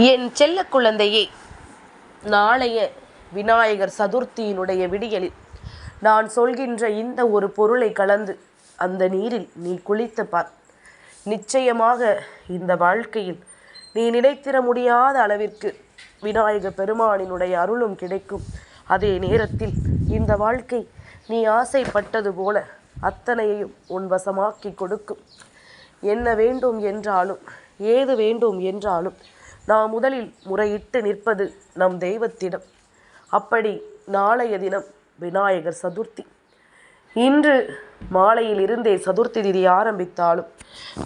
என் செல்ல குழந்தையே நாளைய விநாயகர் சதுர்த்தியினுடைய விடியலில் நான் சொல்கின்ற இந்த ஒரு பொருளை கலந்து அந்த நீரில் நீ குளித்து பார். நிச்சயமாக இந்த வாழ்க்கையில் நீ நினைத்திட முடியாத அளவிற்கு விநாயக பெருமானினுடைய அருளும் கிடைக்கும். அதே நேரத்தில் இந்த வாழ்க்கை நீ ஆசைப்பட்டது போல அத்தனையையும் உன் வசமாக்கி கொடுக்கும். என்ன வேண்டும் என்றாலும் ஏது வேண்டும் என்றாலும் நாம் முதலில் முறையிட்டு நிற்பது நம் தெய்வத்திடம். அப்படி நாளைய தினம் விநாயகர் சதுர்த்தி. இன்று மாலையில் இருந்தே சதுர்த்தி திதி ஆரம்பித்தாலும்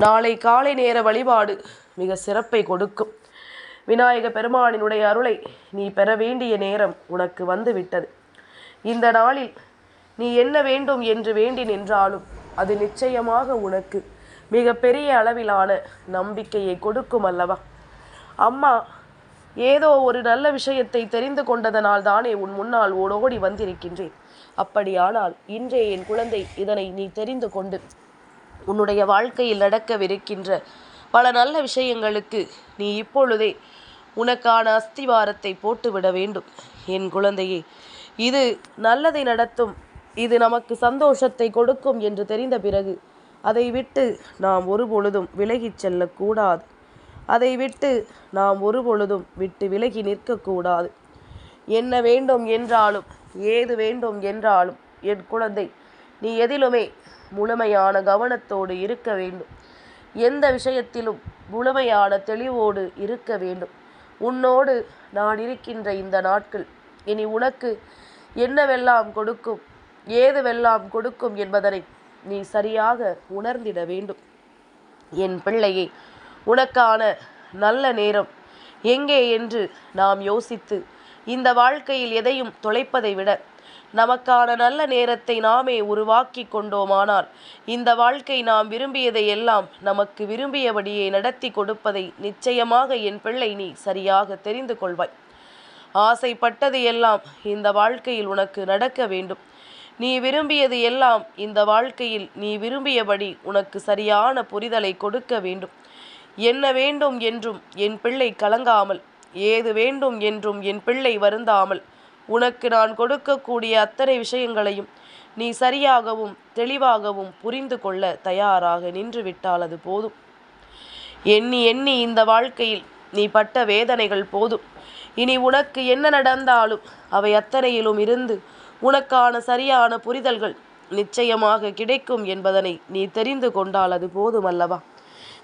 நாளை காலை நேர வழிபாடு மிக சிறப்பை கொடுக்கும். விநாயக பெருமானினுடைய அருளை நீ பெற வேண்டிய நேரம் உனக்கு வந்துவிட்டது. இந்த நாளில் நீ என்ன வேண்டும் என்று வேண்டி நின்றாலும் அது நிச்சயமாக உனக்கு மிக பெரிய அளவிலான நம்பிக்கையை கொடுக்கும் அல்லவா? அம்மா ஏதோ ஒரு நல்ல விஷயத்தை தெரிந்து கொண்டதனால் தானே உன் முன்னால் ஓடோடி வந்திருக்கின்றேன். அப்படியானால் இன்றைய என் குழந்தை இதனை நீ தெரிந்து கொண்டு உன்னுடைய வாழ்க்கையில் நடக்கவிருக்கின்ற பல நல்ல விஷயங்களுக்கு நீ இப்பொழுதே உனக்கான அஸ்திவாரத்தை போட்டுவிட வேண்டும். என் குழந்தையே இது நல்லதை நடத்தும் இது நமக்கு சந்தோஷத்தை கொடுக்கும் என்று தெரிந்த பிறகு அதை விட்டு நாம் ஒருபொழுதும் விலகிச் செல்லக்கூடாது. அதை விட்டு நாம் ஒரு பொழுதும் விட்டு விலகி நிற்கக்கூடாது. என்ன வேண்டும் என்றாலும் ஏது வேண்டும் என்றாலும் என் குழந்தை நீ எதிலுமே முழுமையான கவனத்தோடு இருக்க வேண்டும். எந்த விஷயத்திலும் முழுமையான தெளிவோடு இருக்க வேண்டும். உன்னோடு நான் இருக்கின்ற இந்த நாட்கள் இனி உனக்கு என்னவெல்லாம் கொடுக்கும் ஏதுவெல்லாம் கொடுக்கும் என்பதனை நீ சரியாக உணர்ந்திட வேண்டும். என் பிள்ளையை உனக்கான நல்ல நேரம் எங்கே என்று நாம் யோசித்து இந்த வாழ்க்கையில் எதையும் தொலைப்பதை விட நமக்கான நல்ல நேரத்தை நாமே உருவாக்கி கொண்டோமானால் இந்த வாழ்க்கை நாம் விரும்பியதை எல்லாம் நமக்கு விரும்பியபடியே நடத்தி கொடுப்பதை நிச்சயமாக என் பிள்ளை நீ சரியாக தெரிந்து கொள்வாய். ஆசைப்பட்டது எல்லாம் இந்த வாழ்க்கையில் உனக்கு நடக்க வேண்டும். நீ விரும்பியது எல்லாம் இந்த வாழ்க்கையில் நீ விரும்பியபடி உனக்கு சரியான புரிதலை கொடுக்க வேண்டும். என்ன வேண்டும் என்றும் என் பிள்ளை கலங்காமல் ஏது வேண்டும் என்றும் என் பிள்ளை வருந்தாமல் உனக்கு நான் கொடுக்கக்கூடிய அத்தனை விஷயங்களையும் நீ சரியாகவும் தெளிவாகவும் புரிந்து கொள்ள தயாராக நின்று விட்டால் அது போதும். எண்ணி எண்ணி இந்த வாழ்க்கையில் நீ பட்ட வேதனைகள் போதும். இனி உனக்கு என்ன நடந்தாலும் அவை அத்தனையிலும் இருந்து உனக்கான சரியான புரிதல்கள் நிச்சயமாக கிடைக்கும் என்பதனை நீ தெரிந்து கொண்டால் அது போதும் அல்லவா?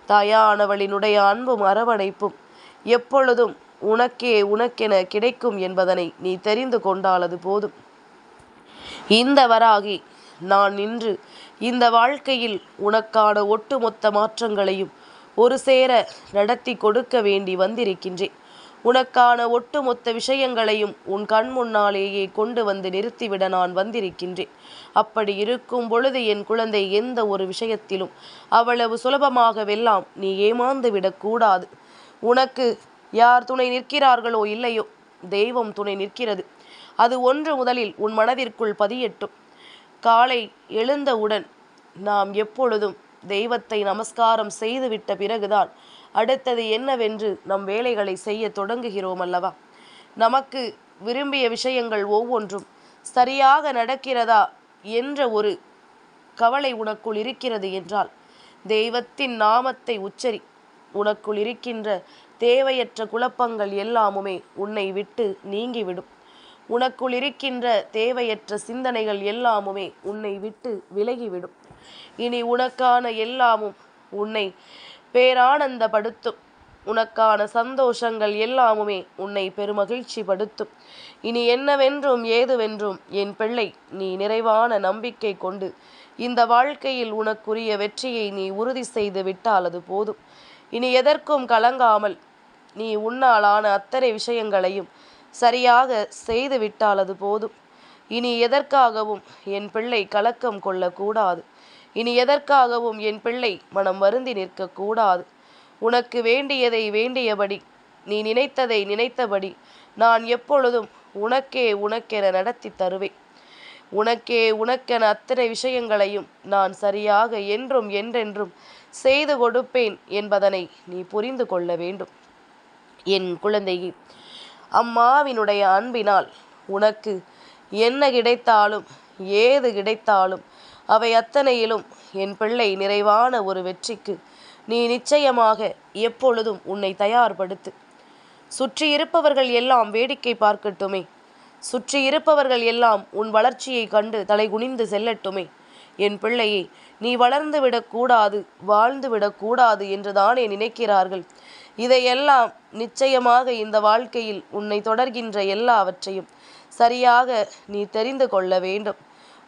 தாயானவளினுடைய அன்பும் அரவணைப்பும் எப்பொழுதும் உனக்கே உனக்கென கிடைக்கும் என்பதனை நீ தெரிந்து கொண்டாலது போதும். இந்த வராகி நான் நின்று இந்த வாழ்க்கையில் உனக்கான ஒட்டுமொத்த மாற்றங்களையும் ஒரு சேர நடத்தி கொடுக்க வேண்டி வந்திருக்கின்றேன். உனக்கான ஒட்டுமொத்த விஷயங்களையும் உன் கண் முன்னாலேயே கொண்டு வந்து நிறுத்திவிட நான் வந்திருக்கின்றேன். அப்படி இருக்கும் பொழுது என் குழந்தை எந்த ஒரு விஷயத்திலும் அவ்வளவு சுலபமாகவெல்லாம் நீ ஏமாந்து விடக்கூடாது உனக்கு யார் துணை நிற்கிறார்களோ இல்லையோ தெய்வம் துணை நிற்கிறது. அது ஒன்று முதலில் உன் மனதிற்குள் பதியட்டும். காலை எழுந்தவுடன் நாம் எப்பொழுதும் தெய்வத்தை நமஸ்காரம் செய்துவிட்ட பிறகுதான் அடுத்தது என்னவென்று நம் வேலைகளை செய்ய தொடங்குகிறோம் அல்லவா நமக்கு விரும்பிய விஷயங்கள் ஒவ்வொன்றும் சரியாக நடக்கிறதா என்ற ஒரு கவலை உனக்குள் இருக்கிறது என்றால் தெய்வத்தின் நாமத்தை உச்சரி. உனக்குள் இருக்கின்ற தேவையற்ற குழப்பங்கள் எல்லாமுமே உன்னை விட்டு நீங்கிவிடும். உனக்குள் இருக்கின்ற தேவையற்ற சிந்தனைகள் எல்லாமுமே உன்னை விட்டு விலகிவிடும். இனி உனக்கான எல்லாமும் உன்னை பேரானந்தப்படுத்தும். உனக்கான சந்தோஷங்கள் எல்லாமுமே உன்னை பெருமகிழ்ச்சி படுத்தும் இனி என்னவென்றும் ஏதுவென்றும் என் பிள்ளை நீ நிறைவான நம்பிக்கை கொண்டு இந்த வாழ்க்கையில் உனக்குரிய வெற்றியை நீ உறுதி செய்து விட்டால் அது போதும். இனி எதற்கும் கலங்காமல் நீ உன்னாலான அத்தனை விஷயங்களையும் சரியாக செய்து விட்டால் அது போதும். இனி எதற்காகவும் என் பிள்ளை கலக்கம் கொள்ளக்கூடாது. இனி எதற்காகவும் என் பிள்ளை மனம் வருந்தி நிற்கக்கூடாது. உனக்கு வேண்டியதை வேண்டியபடி நீ நினைத்ததை நினைத்தபடி நான் எப்பொழுதும் உனக்கே உனக்கென நடத்தி தருவேன். உனக்கே உனக்கென அத்தனை விஷயங்களையும் நான் சரியாக என்றும் என்றென்றும் செய்து கொடுப்பேன் என்பதனை நீ புரிந்து கொள்ள வேண்டும். என் குழந்தையே அம்மாவினுடைய அன்பினால் உனக்கு என்ன கிடைத்தாலும் ஏது கிடைத்தாலும் அவை அத்தனையிலும் என் பிள்ளை நிறைவான ஒரு வெற்றிக்கு. நீ நிச்சயமாக எப்பொழுதும் உன்னை தயார்படுத்து. சுற்றி இருப்பவர்கள் எல்லாம் வேடிக்கை பார்க்கட்டுமே. சுற்றி இருப்பவர்கள் எல்லாம் உன் வளர்ச்சியை கண்டு தலை குனிந்து செல்லட்டுமே. என் பிள்ளையே நீ வளர்ந்து விடக்கூடாது வாழ்ந்து விடக்கூடாது என்று தானே நினைக்கிறார்கள். இதையெல்லாம் நிச்சயமாக இந்த வாழ்க்கையில் உன்னை தொடர்கின்ற எல்லாவற்றையும் சரியாக நீ தெரிந்து கொள்ள வேண்டும்.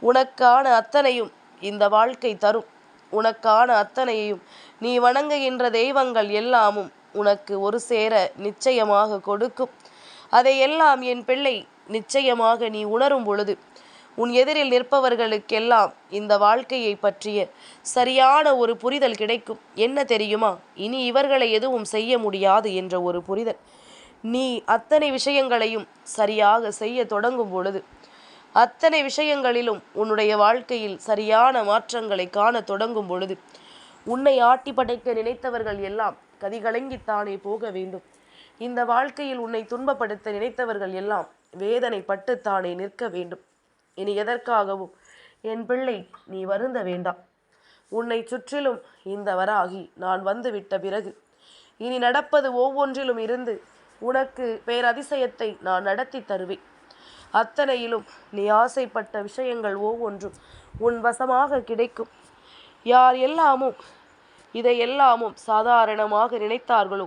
உனக்கான அத்தனையும் இந்த வாழ்க்கை தரும். உனக்கான அத்தனையையும் நீ வணங்குகின்ற தெய்வங்கள் எல்லாமும் உனக்கு ஒரு சேர நிச்சயமாக கொடுக்கும். அதையெல்லாம் என் பிள்ளை நிச்சயமாக நீ உணரும் பொழுது உன் எதிரில் நிற்பவர்களுக்கெல்லாம் இந்த வாழ்க்கையை பற்றிய சரியான ஒரு புரிதல் கிடைக்கும். என்ன தெரியுமா? இனி இவர்களை எதுவும் செய்ய முடியாது என்ற ஒரு புரிதல். நீ அத்தனை விஷயங்களையும் சரியாக செய்ய தொடங்கும் பொழுது அத்தனை விஷயங்களிலும் உன்னுடைய வாழ்க்கையில் சரியான மாற்றங்களை காண தொடங்கும் பொழுது உன்னை ஆட்டி படைக்க நினைத்தவர்கள் எல்லாம் கதிகலங்கித்தானே போக வேண்டும். இந்த வாழ்க்கையில் உன்னை துன்பப்படுத்த நினைத்தவர்கள் எல்லாம் வேதனைப்பட்டுத்தானே நிற்க வேண்டும். இனி எதற்காகவும் என் பிள்ளை நீ வருந்த வேண்டாம். உன்னை சுற்றிலும் இந்த வராகி நான் வந்துவிட்ட பிறகு இனி நடப்பது ஒவ்வொன்றிலும் இருந்து உனக்கு பேரதிசயத்தை நான் நடத்தி தருவேன். அத்தனையிலும் நீ ஆசைப்பட்ட விஷயங்கள் ஒவ்வொன்றும் உன் வசமாக கிடைக்கும். யார் எல்லாமும் இதை எல்லாமும் சாதாரணமாக நினைத்தார்களோ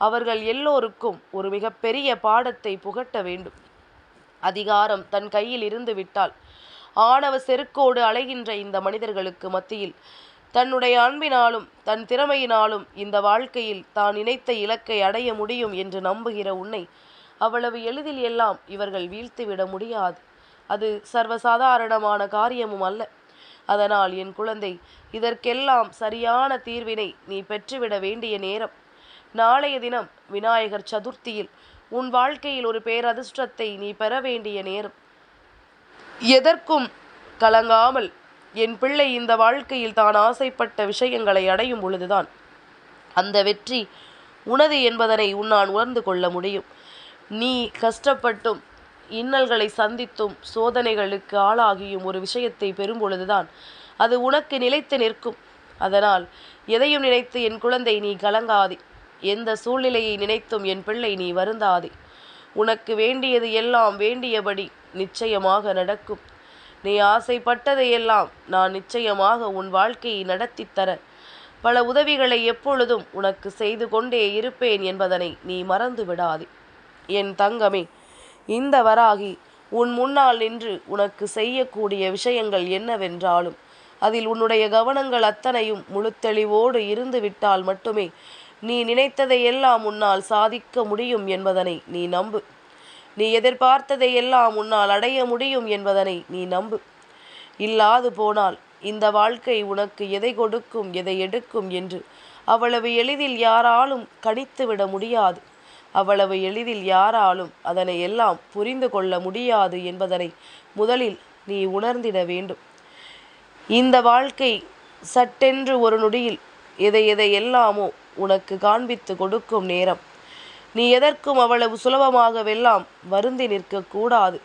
அவர்கள் எல்லோருக்கும் ஒரு மிகப்பெரிய பாடத்தை புகட்ட வேண்டும். அதிகாரம் தன் கையில் இருந்து விட்டால் ஆணவ செருக்கோடு அலைகின்ற இந்த மனிதர்களுக்கு மத்தியில் தன்னுடைய அன்பினாலும் தன் திறமையினாலும் இந்த வாழ்க்கையில் தான் நினைத்த இலக்கை அடைய முடியும் என்று நம்புகிற உன்னை அவ்வளவு எளிதில் எல்லாம் இவர்கள் வீழ்த்துவிட முடியாது. அது சர்வசாதாரணமான காரியமும் அல்ல. அதனால் என் குழந்தை இதற்கெல்லாம் சரியான தீர்வினை நீ பெற்றுவிட வேண்டிய நேரம். நாளைய தினம் விநாயகர் சதுர்த்தியில் உன் வாழ்க்கையில் ஒரு பேரதிர்ஷ்டத்தை நீ பெற வேண்டிய நேரம். எதற்கும் கலங்காமல் என் பிள்ளை இந்த வாழ்க்கையில் தான் ஆசைப்பட்ட விஷயங்களை அடையும் பொழுதுதான் அந்த வெற்றி உனது என்பதனை உன்னால் உணர்ந்து கொள்ள முடியும். நீ கஷ்டப்பட்டும் இன்னல்களை சந்தித்தும் சோதனைகளுக்கு ஆளாகியும் ஒரு விஷயத்தை பெறும் பொழுதுதான் அது உனக்கு நிலைத்து நிற்கும். அதனால் எதையும் நினைத்து என் குழந்தை நீ கலங்காதே. எந்த சூழ்நிலையை நினைத்தும் என் பிள்ளை நீ வருந்தாதே. உனக்கு வேண்டியது எல்லாம் வேண்டியபடி நிச்சயமாக நடக்கும். நீ ஆசைப்பட்டதையெல்லாம் நான் நிச்சயமாக உன் வாழ்க்கையை நடத்தி தர பல உதவிகளை எப்பொழுதும் உனக்கு செய்து கொண்டே இருப்பேன் என்பதனை நீ மறந்து விடாதே என் தங்கமே இந்த வராகி உன் முன்னால் நின்று உனக்கு செய்யக்கூடிய விஷயங்கள் என்னவென்றாலும் அதில் உன்னுடைய கவனங்கள் அத்தனையும் முழுத்தெளிவோடு இருந்துவிட்டால் இருந்து விட்டால் மட்டுமே நீ நினைத்ததை எல்லாம் உன்னால் சாதிக்க முடியும் என்பதனை நீ நம்பு. நீ எதிர்பார்த்ததை எல்லாம் உன்னால் அடைய முடியும் என்பதனை நீ நம்பு. இல்லாது போனால் இந்த வாழ்க்கை உனக்கு எதை கொடுக்கும் எதை எடுக்கும் என்று அவ்வளவு எளிதில் யாராலும் கணித்துவிட முடியாது. அவ்வளவு எளிதில் யாராலும் அதனை எல்லாம் புரிந்து கொள்ள முடியாது என்பதனை முதலில் நீ உணர்ந்திட வேண்டும். இந்த வாழ்க்கை சட்டென்று ஒரு நொடியில் எதை எதை எல்லாமோ உனக்கு காண்பித்து கொடுக்கும் நேரம். நீ எதற்கும் அவ்வளவு சுலபமாகவெல்லாம் வருந்தி நிற்கக்கூடாது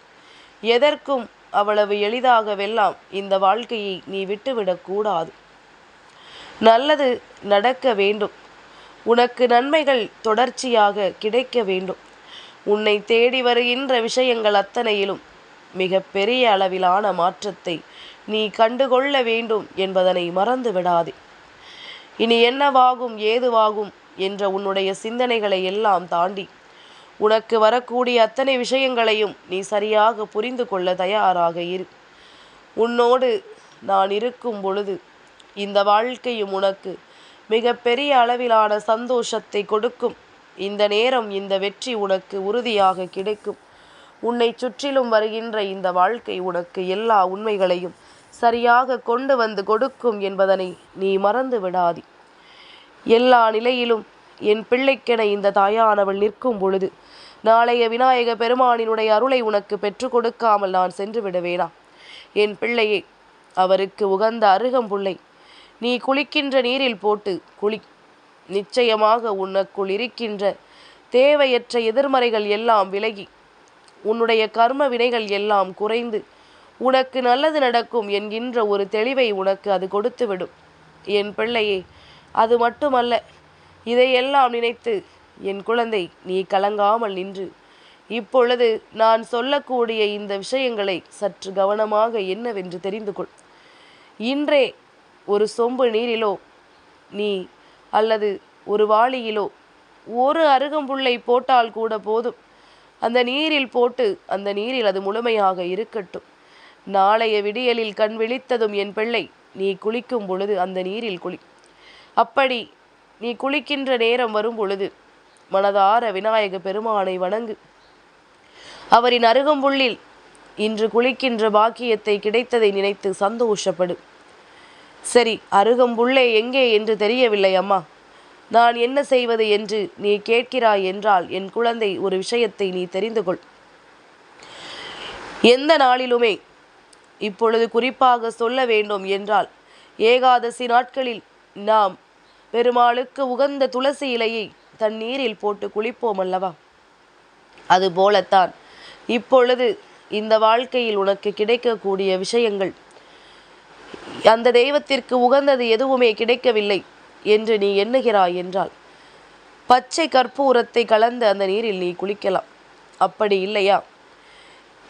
எதற்கும் அவ்வளவு எளிதாகவெல்லாம் இந்த வாழ்க்கையை நீ விட்டுவிடக்கூடாது நல்லது நடக்க வேண்டும். உனக்கு நன்மைகள் தொடர்ச்சியாக கிடைக்க வேண்டும். உன்னை தேடி வருகின்ற விஷயங்கள் அத்தனையிலும் மிக பெரிய அளவிலான மாற்றத்தை நீ கண்டுகொள்ள வேண்டும் என்பதனை மறந்து விடாதே இனி என்னவாகும் ஏதுவாகும் என்ற உன்னுடைய சிந்தனைகளை எல்லாம் தாண்டி உனக்கு வரக்கூடிய அத்தனை விஷயங்களையும் நீ சரியாக புரிந்து கொள்ள தயாராக இரு. உன்னோடு நான் இருக்கும் பொழுது இந்த வாழ்க்கையும் உனக்கு மிக பெரிய அளவிலான சந்தோஷத்தை கொடுக்கும். இந்த நேரம் இந்த வெற்றி உனக்கு உறுதியாக கிடைக்கும். உன்னை சுற்றிலும் வருகின்ற இந்த வாழ்க்கை உனக்கு எல்லா உண்மைகளையும் சரியாக கொண்டு வந்து கொடுக்கும் என்பதனை நீ மறந்து விடாதி. எல்லா நிலையிலும் என் பிள்ளைக்கென இந்த தாயானவள் நிற்கும் பொழுது நாளைய விநாயக பெருமானினுடைய அருளை உனக்கு பெற்றுக் கொடுக்காமல் நான் சென்று விடுவேனா என் பிள்ளையே அவருக்கு உகந்த அருகம்புள்ளை நீ குளிக்கின்ற நீரில் போட்டு குளி நிச்சயமாக உனக்குள் இருக்கின்ற தேவையற்ற எதிர்மறைகள் எல்லாம் விலகி உன்னுடைய கர்ம வினைகள் எல்லாம் குறைந்து உனக்கு நல்லது நடக்கும் என்கின்ற ஒரு தெளிவை உனக்கு அது கொடுத்துவிடும். என் பிள்ளையே அது மட்டுமல்ல இதையெல்லாம் நினைத்து என் குழந்தை நீ கலங்காமல் நின்று இப்பொழுது நான் சொல்லக்கூடிய இந்த விஷயங்களை சற்று கவனமாக என்னவென்று தெரிந்து கொள். இன்றே ஒரு சொம்பு நீரிலோ நீ அல்லது ஒரு வாளியிலோ ஒரு அருகம்புல்லை போட்டால் கூட போதும். அந்த நீரில் போட்டு அந்த நீரில் அது முழுமையாக இருக்கட்டும். நாளைய விடியலில் கண் விழித்ததும் என் பிள்ளை நீ குளிக்கும் பொழுது அந்த நீரில் குளி. அப்படி நீ குளிக்கின்ற நேரம் வரும் பொழுது மனதார விநாயக பெருமானை வணங்கு. அவரின் அருகம்புள்ளில் இன்று குளிக்கின்ற பாக்கியத்தை கிடைத்ததை நினைத்து சந்தோஷப்படு. சரி அருகம்புள்ளே எங்கே என்று தெரியவில்லை அம்மா. நான் என்ன செய்வது என்று நீ கேட்கிறாய் என்றால் என் குழந்தை ஒரு விஷயத்தை நீ தெரிந்து கொள். எந்த நாளிலுமே இப்பொழுது குறிப்பாக சொல்ல வேண்டும் என்றால் ஏகாதசி நாட்களில் நாம் பெருமாளுக்கு உகந்த துளசி இலையை தண்ணீரில் போட்டு குளிப்போம் அல்லவா? அதுபோலத்தான் இப்பொழுது இந்த வாழ்க்கையில் உனக்கு கிடைக்கக்கூடிய விஷயங்கள் அந்த தெய்வத்திற்கு உகந்தது எதுவுமே கிடைக்கவில்லை என்று நீ எண்ணுகிறாய் என்றால் பச்சை கற்பூரத்தை கலந்து அந்த நீரில் நீ குளிக்கலாம். அப்படி இல்லையா?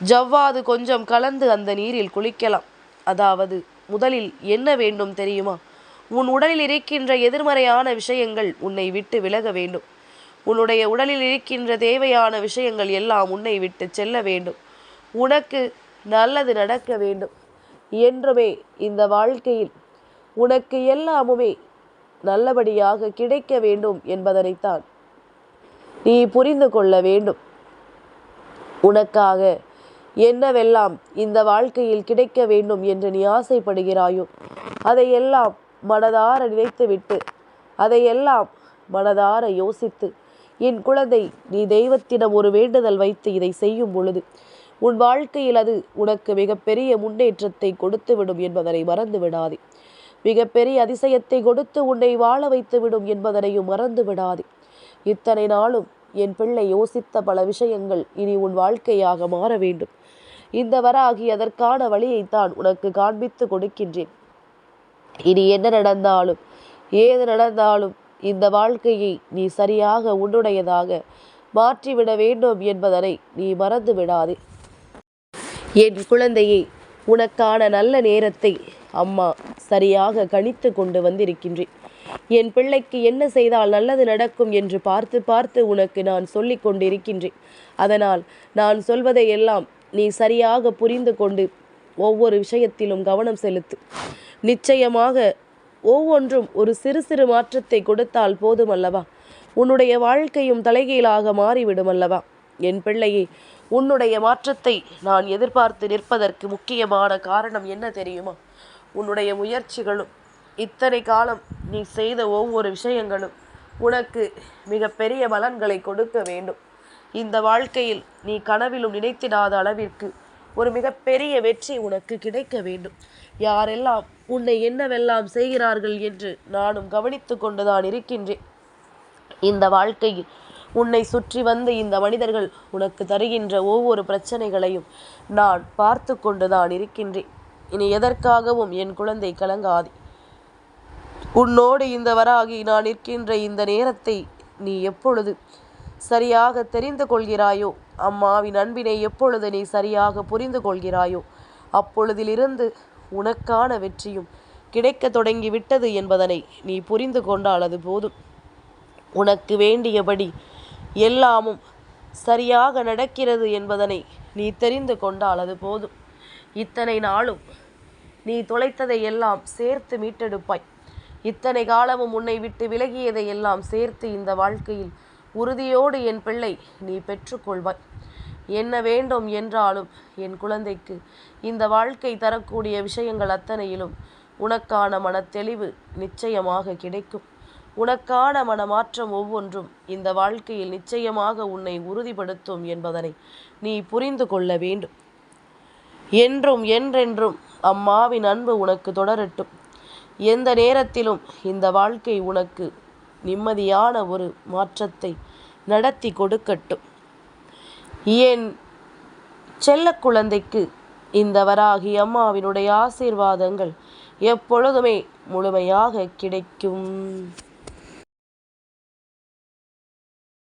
ஜவ்வாது கொஞ்சம் கலந்து அந்த நீரில் குளிக்கலாம். அதாவது முதலில் என்ன வேண்டும் தெரியுமா? உன் உடலில் இருக்கின்ற எதிர்மறையான விஷயங்கள் உன்னை விட்டு விலக வேண்டும். உன்னுடைய உடலில் இருக்கின்ற தேவையான விஷயங்கள் எல்லாம் உன்னை விட்டு செல்ல வேண்டும். உனக்கு நல்லது நடக்க வேண்டும். என்றுமே இந்த வாழ்க்கையில் உனக்கு எல்லாமுமே நல்லபடியாக கிடைக்க வேண்டும் என்பதனைத்தான் நீ புரிந்து கொள்ள வேண்டும். உனக்காக என்னவெல்லாம் இந்த வாழ்க்கையில் கிடைக்க வேண்டும் என்று நீ ஆசைப்படுகிறாயோ அதையெல்லாம் மனதார நினைத்துவிட்டு அதையெல்லாம் மனதார யோசித்து என் குழந்தை நீ தெய்வத்திடம் ஒரு வேண்டுதல் வைத்து இதை செய்யும் பொழுது உன் வாழ்க்கையில் அது உனக்கு மிகப்பெரிய முன்னேற்றத்தை கொடுத்துவிடும் என்பதனை மறந்து விடாதே மிகப்பெரிய அதிசயத்தை கொடுத்து உன்னை வாழ வைத்து விடும் என்பதனையும் மறந்து விடாதே இத்தனை நாளும் என் பிள்ளை யோசித்த பல விஷயங்கள் இனி உன் வாழ்க்கையாக மாற வேண்டும். இந்த வராகி அதற்கான வழியைத்தான் உனக்கு காண்பித்து கொடுக்கின்றேன். இனி என்ன நடந்தாலும் ஏது நடந்தாலும் இந்த வாழ்க்கையை நீ சரியாக உன்னுடையதாக மாற்றிவிட வேண்டும் என்பதனை நீ மறந்து விடாதே என் குழந்தையை உனக்கான நல்ல நேரத்தை அம்மா சரியாக கணித்து கொண்டு வந்திருக்கின்றேன். என் பிள்ளைக்கு என்ன செய்தால் நல்லது நடக்கும் என்று பார்த்து பார்த்து உனக்கு நான் சொல்லிக் கொண்டிருக்கின்றேன். அதனால் நான் சொல்வதை எல்லாம் நீ சரியாக புரிந்து கொண்டு ஒவ்வொரு விஷயத்திலும் கவனம் செலுத்து. நிச்சயமாக ஒவ்வொன்றும் ஒரு சிறு சிறு மாற்றத்தை கொடுத்தால் போதுமல்லவா? உன்னுடைய வாழ்க்கையும் தலைகீழாக மாறிவிடும் அல்லவா என் பிள்ளையே உன்னுடைய மாற்றத்தை நான் எதிர்பார்த்து நிற்பதற்கு முக்கியமான காரணம் என்ன தெரியுமா? உன்னுடைய முயற்சிகளும் இத்தனை காலம் நீ செய்த ஒவ்வொரு விஷயங்களும் உனக்கு மிகப்பெரிய பலன்களை கொடுக்க வேண்டும். இந்த வாழ்க்கையில் நீ கனவிலும் நினைத்திடாத அளவிற்கு ஒரு மிகப்பெரிய வெற்றி உனக்கு கிடைக்க வேண்டும். யாரெல்லாம் உன்னை என்னவெல்லாம் செய்கிறார்கள் என்று நானும் கவனித்து கொண்டுதான் இருக்கின்றேன். இந்த வாழ்க்கையில் உன்னை சுற்றி வந்து இந்த மனிதர்கள் உனக்கு தருகின்ற ஒவ்வொரு பிரச்சனைகளையும் நான் பார்த்து கொண்டுதான் இருக்கின்றேன். இனி எதற்காகவும் என் குழந்தை கலங்காதி. உன்னோடு இந்த வராகி நான் இருக்கின்ற இந்த நேரத்தை நீ எப்பொழுது சரியாக தெரிந்து கொள்கிறாயோ அம்மாவின் அன்பினை எப்பொழுது நீ சரியாக புரிந்து கொள்கிறாயோ அப்பொழுதிலிருந்து உனக்கான வெற்றியும் கிடைக்க தொடங்கி விட்டது என்பதனை நீ புரிந்து கொண்டால் அது போதும். உனக்கு வேண்டியபடி எல்லாமும் சரியாக நடக்கிறது என்பதனை நீ தெரிந்து கொண்டால் அது போதும். இத்தனை நாளும் நீ தொலைத்ததை எல்லாம் சேர்த்து மீட்டெடுப்பாய். இத்தனை காலமும் உன்னை விட்டு விலகியதை எல்லாம் சேர்த்து இந்த வாழ்க்கையில் உறுதியோடு என் பிள்ளை நீ பெற்றுக்கொள்வாய். என்ன வேண்டும் என்றாலும் என் குழந்தைக்கு இந்த வாழ்க்கை தரக்கூடிய விஷயங்கள் அத்தனையிலும் உனக்கான மனத்தெளிவு நிச்சயமாக கிடைக்கும். உனக்கான மனமாற்றம் ஒவ்வொன்றும் இந்த வாழ்க்கையில் நிச்சயமாக உன்னை உறுதிப்படுத்தும் என்பதனை நீ புரிந்து கொள்ள வேண்டும். என்றும் என்றென்றும் அம்மாவின் அன்பு உனக்கு தொடரட்டும். எந்த நேரத்திலும் இந்த வாழ்க்கை உனக்கு நிம்மதியான ஒரு மாற்றத்தை நடத்தி கொடுக்கட்டும். என் செல்ல குழந்தைக்கு இந்த வராகி அம்மாவினுடைய ஆசீர்வாதங்கள் எப்பொழுதுமே முழுமையாக கிடைக்கும்.